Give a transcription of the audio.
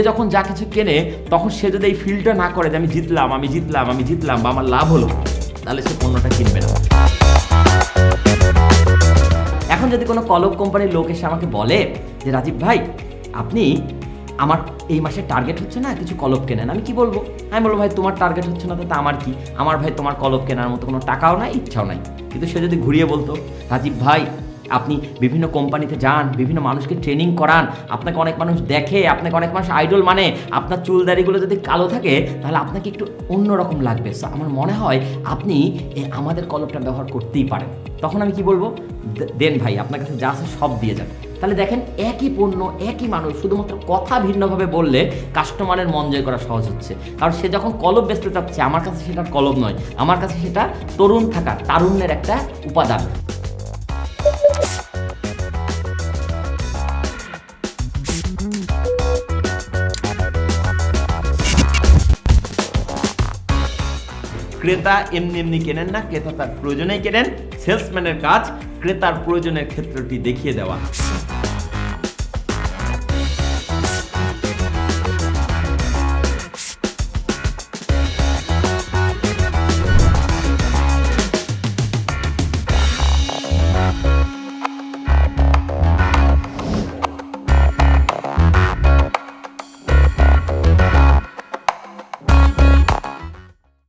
সে যখন যা কিছু কেনে, তখন সে যদি এই ফিলটা না করে যে আমি জিতলাম আমি জিতলাম আমি জিতলাম বা আমার লাভ হলো, তাহলে সে পণ্যটা কিনবে না। এখন যদি কোনো কলব কোম্পানির লোক এসে আমাকে বলে যে, রাজীব ভাই, আপনি আমার এই মাসের টার্গেট হচ্ছে না কিছু কলব কেনেন? আমি কি বলব? আমি বলব, ভাই, তোমার টার্গেট হচ্ছে না তো আমার কি? আমার ভাই তোমার কলব কেনার মতো কোনো টাকাও নাই, ইচ্ছাও নাই। কিন্তু সে যদি ঘুরিয়ে বলতো, রাজীব ভাই আপনি বিভিন্ন কোম্পানিতে যান বিভিন্ন মানুষকে ট্রেনিং করান আপনাকে অনেক মানুষ দেখে আপনাকে অনেক মানুষ আইডল মানে আপনার চুল দাড়িগুলো যদি কালো থাকে তাহলে আপনাকে একটু অন্যরকম লাগবে। So, আমার মনে হয় আপনি আমাদের কলবটা ব্যবহার করতেই পারেন। তখন আমি কি বলব? দেন ভাই আপনার কাছে যা আছে সব দিয়ে যান। তাহলে দেখেন একই পণ্য একই মানুষ শুধুমাত্র কথা ভিন্নভাবে বললে কাস্টমারের মন জয় করা সহজ হচ্ছে। কারণ সে যখন কলব বেচতে চাচ্ছে আমার কাছে সেটা কলব নয়। আমার কাছে সেটা তরুণ থাকা তারুণ্যের একটা উপাদান। ক্রেতা এমনি এমনি কেনেন না, ক্রেতা তার প্রয়োজনেই কেনেন। সেলসম্যানের কাজ ক্রেতার প্রয়োজনের ক্ষেত্রটি দেখিয়ে দেওয়া।